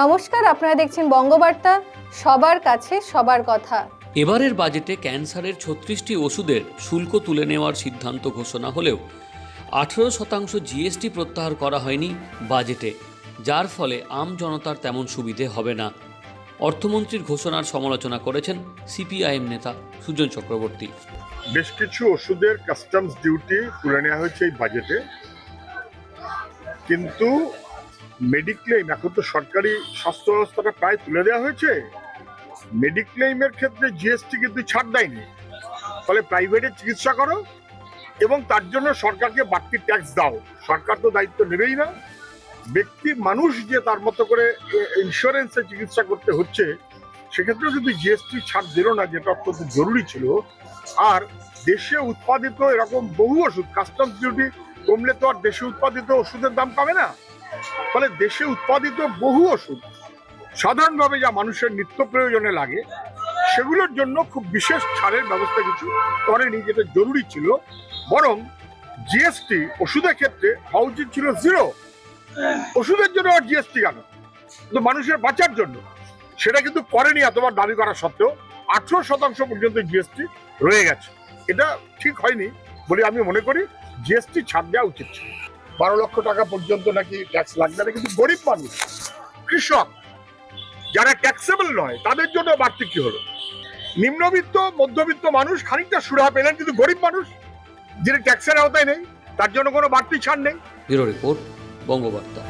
নমস্কার আপনারা দেখছেন বঙ্গবার্তা। সবার কাছে সবার কথা। এবারের বাজেটে ক্যান্সারের ছত্রিশটি ওষুধের শুল্ক তুলে নেওয়ার সিদ্ধান্ত ঘোষণা হলেও আঠেরো শতাংশ জিএসটি প্রত্যাহার করা হয়নি বাজেটে যার ফলে আম জনতার তেমন সুবিধে হবে না। অর্থমন্ত্রীর ঘোষণার সমালোচনা করেছেন সিপিআইএম নেতা সুজন চক্রবর্তী। বেশ কিছু ওষুধের কাস্টমস ডিউটি তুলে নেওয়া হয়েছে এই বাজেটে। কিন্তু মেডিক্লেম এখন তো সরকারি স্বাস্থ্য ব্যবস্থাটা প্রায় তুলে দেওয়া হয়েছে। মেডিক্লেইমের ক্ষেত্রে জিএসটি কিন্তু ছাড় দেয়নি। ফলে প্রাইভেটে চিকিৎসা করো এবং তার জন্য সরকারকে বাড়তি ট্যাক্স দাও। সরকার তো দায়িত্ব নেবেই না। ব্যক্তি মানুষ যে তার মতো করে ইন্স্যুরেন্সে চিকিৎসা করতে হচ্ছে, সেক্ষেত্রেও যদি জিএসটি ছাড় দিল না, যেটা অত্যন্ত জরুরি ছিল। আর দেশে উৎপাদিত এরকম বহু ওষুধ কাস্টমস ডিউটি কমলে তো আর দেশে উৎপাদিত ওষুধের দাম পাবে না। ফলে দেশে উৎপাদিত বহু ওষুধ, সাধারণভাবে যা মানুষের নিত্য প্রয়োজনে লাগে, সেগুলোর জন্য খুব বিশেষ ছাড়ের ব্যবস্থা কিছু করেনি যেটা জরুরি ছিল। বরং জিএসটি ওষুধের ক্ষেত্রে হওয়া উচিত ছিল জিরো ওষুধের জন্য আর জিএসটি কেন? কিন্তু মানুষের বাঁচার জন্য। সেটা কিন্তু করেনি এতবার দাবি করা সত্ত্বেও আঠেরো শতাংশ পর্যন্ত জিএসটি রয়ে গেছে। এটা ঠিক হয়নি বলে আমি মনে করি জিএসটি ছাড় দেওয়া উচিত ছিল। বারো লক্ষ টাকা পর্যন্ত নাকি ট্যাক্স লাগবে না, কিন্তু গরিব মানুষ, কৃষক, যারা ট্যাক্সেবল নয়, তাদের জন্য বাড়তি কি হলো? নিম্নবিত্ত, মধ্যবিত্ত মানুষ খানিকটা সুরাহা পেলেন, কিন্তু গরিব মানুষ, যিনি ট্যাক্সের আওতায় নেই, তার জন্য কোনো বাড়তি ছাড় নেই। Bureau report, Bangabarta.